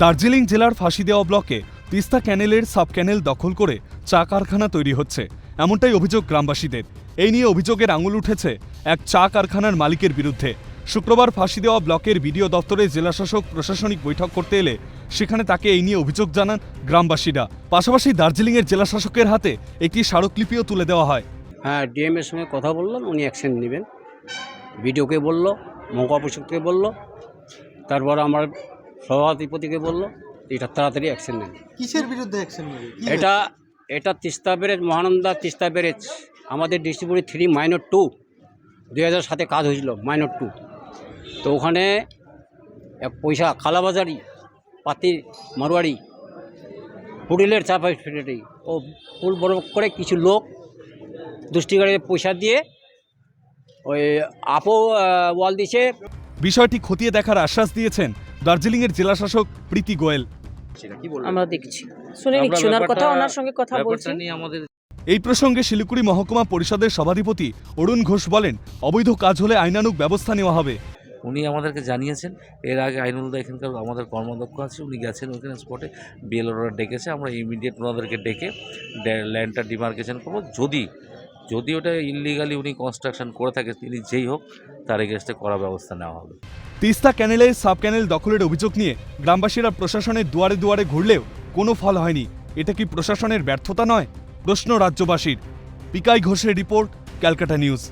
দার্জিলিং জেলার ফাঁসিদেওয়া ব্লকে তিস্তা ক্যানেলের সাব ক্যানেল দখল করে চা কারখানা তৈরি হচ্ছে। এমনটাই অভিযোগ গ্রামবাসীদের। এই নিয়ে অভিযোগের আঙুল উঠেছে এক চা কারখানার মালিকের বিরুদ্ধে। শুক্রবার ফাঁসি দেওয়া ব্লকের বিডিও দপ্তরে জেলাশাসক প্রশাসনিক বৈঠক করতে এলে সেখানে তাকে এই নিয়ে অভিযোগ জানান গ্রামবাসীরা। পাশাপাশি দার্জিলিংয়ের জেলাশাসকের হাতে একটি স্মারকলিপিও তুলে দেওয়া হয়। হ্যাঁ ডিএম এর সঙ্গে কথা বললাম, উনি অ্যাকশন নেবেন। বিডিওকে বলল, মহকুমা পরিষদকে বলল। তারপর আমার সভাধিপতিকে বলল এটা তাড়াতাড়ি অ্যাকশন নেন কিসের বিরুদ্ধে অ্যাকশন নেবে? এটা এটা তিস্তা ব্যারেজ মহানন্দা তিস্তা ব্যারেজ। আমাদের ডিস্ট্রিবিউটি থ্রি মাইনর টু দুই হাজার সাতে কাজ হয়েছিল মাইনর টু তো ওখানে এক পয়সা খালাবাজারি পাতি মারোয়ারি পুডিলের চা ফ্যাক্টরি ও ফুল বড় করে কিছু লোক দুষ্টিগাড়ির পয়সা দিয়ে ওই আপো ওয়াল দিছে বিষয়টি খতিয়ে দেখার আশ্বাস দিয়েছেন দার্জিলিংয়ের জেলাশাসক প্রীতি গোয়েল। আমরা দেখছি। শুনে নিচ্ছি ওনার কথা ওনার সঙ্গে কথা বলছি। এই প্রসঙ্গে শিলিগুড়ি মহকুমা পরিষদের সভাধিপতি অরুণ ঘোষ বলেন অবৈধ কাজ হলে আইনানুগ ব্যবস্থা নেওয়া হবে। উনি আমাদেরকে জানিয়েছেন এর আগে আইনুলদা এখানকার আমাদের কর্মদক্ষ আছে উনি গেছেন ওইখানে স্পটে বিএলওরা ডেকেছে আমরা ইমিডিয়েট ওনাদেরকে ডেকে ল্যান্ডটা ডিমার্কেশন করব। যদি যদি ওটা ইলিগালি উনি কনস্ট্রাকশন করে থাকে, তিনি যেই হোক, তার এগেস্টে করা ব্যবস্থা নেওয়া হবে। তিস্তা ক্যানেলে, সাব ক্যানেল দখলের অভিযোগ নিয়ে গ্রামবাসীরা প্রশাসনের দুয়ারে দুয়ারে ঘুরলেও কোনো ফল হয়নি। এটা কি প্রশাসনের ব্যর্থতা নয়? প্রশ্ন রাজ্যবাসীর। পিকাই ঘোষের রিপোর্ট, ক্যালকাটা নিউজ।